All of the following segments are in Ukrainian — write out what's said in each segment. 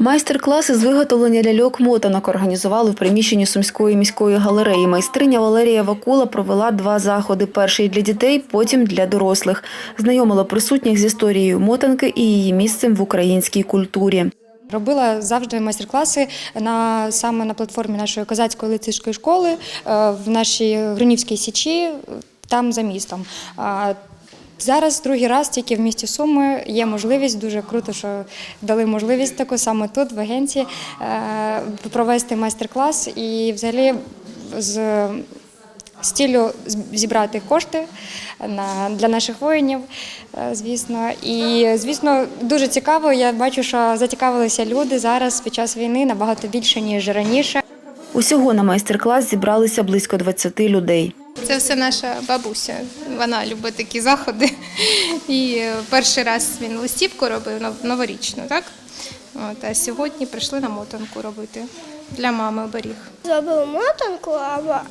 Майстер-класи з виготовлення ляльок-мотанок організували в приміщенні Сумської міської галереї. Майстриня Валерія Вакула провела два заходи: перший для дітей, потім для дорослих. Знайомила присутніх з історією мотанки і її місцем в українській культурі. Робила завжди майстер-класи на саме на платформі нашої козацької лицейської школи е, в нашій Гринівській січі, там за містом. Зараз другий раз тільки в місті Суми є можливість, дуже круто, що дали можливість таку саме тут, в агенції, е, провести майстер-клас і взагалі з з зібрати кошти на, для наших воїнів, е, звісно. І, звісно, дуже цікаво. Я бачу, що зацікавилися люди зараз під час війни набагато більше, ніж раніше. Усього на майстер-клас зібралися близько 20 людей. Це все наша бабуся. Вона любить такі заходи. І перший раз він листівку робив новорічну, так? От, а сьогодні прийшли на мотанку робити для мами оберіг. Зробив мотанку, а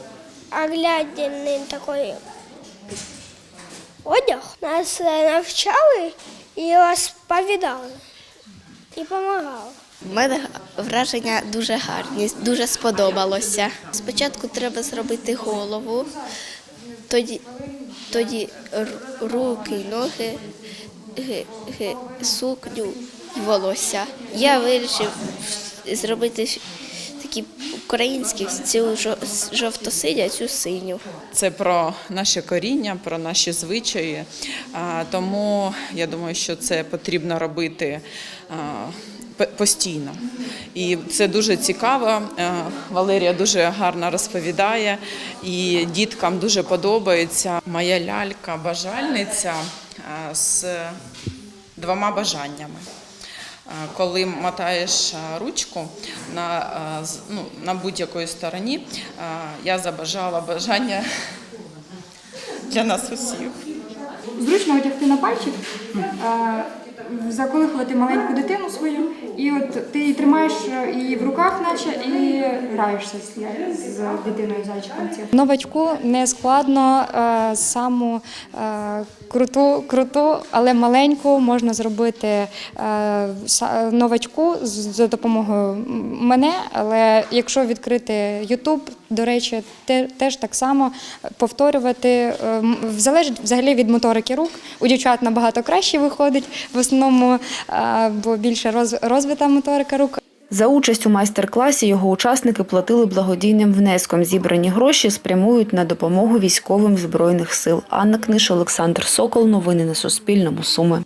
оглядний такий одяг. Нас е, навчали і розповідали, і допомагали. У мене враження дуже гарні, дуже сподобалося. Спочатку треба зробити голову, тоді, тоді руки, ноги, ги- ги- сукню і волосся. Я вирішив зробити українські цю жо- жовто-синя, цю синю. Це про наше коріння, про наші звичаї. Тому я думаю, що це потрібно робити постійно. І це дуже цікаво. Валерія дуже гарно розповідає, і діткам дуже подобається. Моя лялька бажальниця з двома бажаннями. Коли мотаєш ручку на, ну, на будь-якої стороні, я забажала бажання для нас усіх. зручно одягти на пальчик, заколихувати маленьку дитину свою, і от ти її тримаєш е, її в руках, наче, і граєшся з, з дитиною зайчиком. Новачку не складно е, саму е, круту, круту, але маленьку можна зробити е, новачку за допомогою мене. Але якщо відкрити YouTube, до речі, те- теж так само повторювати е, залежить взагалі від моторики рук. У дівчат набагато краще виходить основному, е, бо більше роз- розвита моторика рук. За участь у майстер-класі його учасники платили благодійним внеском. Зібрані гроші спрямують на допомогу військовим збройних сил. Анна Книш, Олександр Сокол. Новини на Суспільному. Суми.